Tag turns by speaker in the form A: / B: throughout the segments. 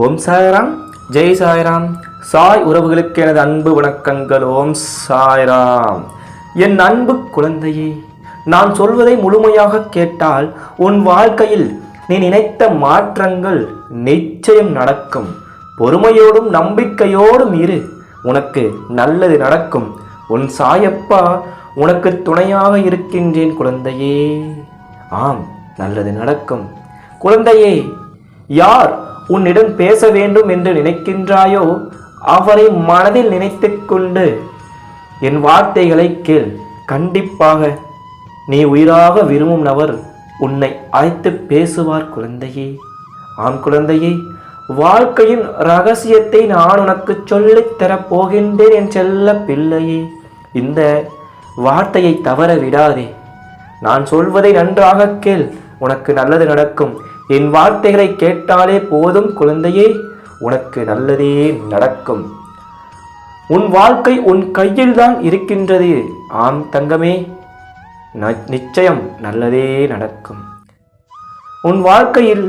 A: ஓம் சாய்ராம். ஜெய் சாய்ராம். சாய் உறவுகளுக்கு எனது அன்பு வணக்கங்கள். ஓம் சாய்ராம். என் அன்பு குழந்தையே நான் சொல்வதை முழுமையாக கேட்டால் உன் வாழ்க்கையில் நீ நினைத்த மாற்றங்கள் நிச்சயம் நடக்கும். பொறுமையோடும் நம்பிக்கையோடும் இரு. உனக்கு நல்லது நடக்கும். உன் சாயப்பா உனக்கு துணையாக இருக்கின்றேன் குழந்தையே. ஆம் நல்லது நடக்கும். குழந்தையே யார் உன்னிடம் பேச வேண்டும் என்று நினைக்கின்றாயோ அவரை மனதில் நினைத்து கொண்டு என் வார்த்தைகளை கேள். கண்டிப்பாக நீ உயிராக விரும்பும் நபர் உன்னை அழைத்து பேசுவார் குழந்தையே. ஆம் குழந்தையே வாழ்க்கையின் ரகசியத்தை நான் உனக்கு சொல்லித் தரப் போகின்றேன் என் செல்ல பிள்ளையே. இந்த வார்த்தையை தவற விடாதே. நான் சொல்வதை நன்றாக கேள். உனக்கு நல்லது நடக்கும். என் வார்த்தைகளை கேட்டாலே போதும் குழந்தையே உனக்கு நல்லதே நடக்கும். உன் வாழ்க்கை உன் கையில் தான் இருக்கின்றது. ஆம் தங்கமே நிச்சயம் நல்லதே நடக்கும். உன் வாழ்க்கையில்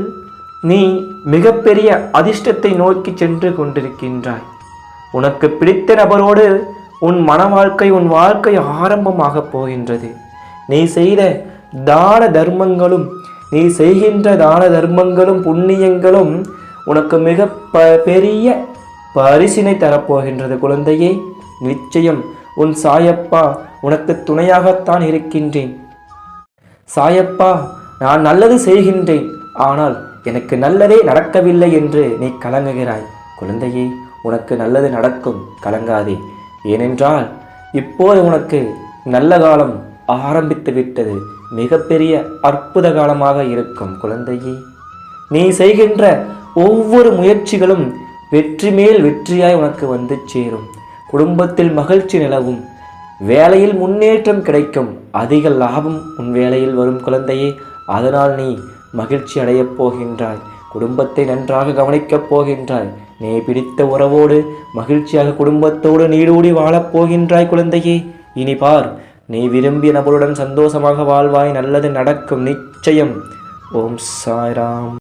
A: நீ மிகப்பெரிய அதிர்ஷ்டத்தை நோக்கி சென்று கொண்டிருக்கின்றாய். உனக்கு பிடித்த நபரோடு உன் மன வாழ்க்கை உன் வாழ்க்கை ஆரம்பமாகப் போகின்றது. நீ செய்த தான தர்மங்களும் நீ செய்கின்ற தான தர்மங்களும் புண்ணியங்களும் உனக்கு மிக ப பெரிய பரிசினை தரப்போகின்றது குழந்தையே. நிச்சயம் உன் சாயப்பா உனக்கு துணையாகத்தான் இருக்கின்றேன். சாயப்பா நான் நல்லது செய்கின்றேன். ஆனால் எனக்கு நல்லதே நடக்கவில்லை என்று நீ கலங்குகிறாய். குழந்தையே உனக்கு நல்லது நடக்கும். கலங்காதே. ஏனென்றால் இப்போது உனக்கு நல்ல காலம் ஆரம்பித்து விட்டது மிகப்பெரிய அற்புத காலமாக இருக்கும் குழந்தையே. நீ செய்கின்ற ஒவ்வொரு முயற்சிகளும் வெற்றி மேல் வெற்றியாய் உனக்கு வந்து சேரும். குடும்பத்தில் மகிழ்ச்சி நிலவும். வேலையில் முன்னேற்றம் கிடைக்கும். அதிக லாபம் உன் வேலையில் வரும் குழந்தையே. அதனால் நீ மகிழ்ச்சி அடையப் போகின்றாய். குடும்பத்தை நன்றாக கவனிக்கப் போகின்றாய். நீ பிடித்த உறவோடு மகிழ்ச்சியாக குடும்பத்தோடு நீடூடி வாழப் போகின்றாய் குழந்தையே. இனி பார் நீ விரும்பிய நபருடன் சந்தோஷமாக வாழ்வாய் நல்லது நடக்கும். நிச்சயம். ஓம் சாய்ராம்.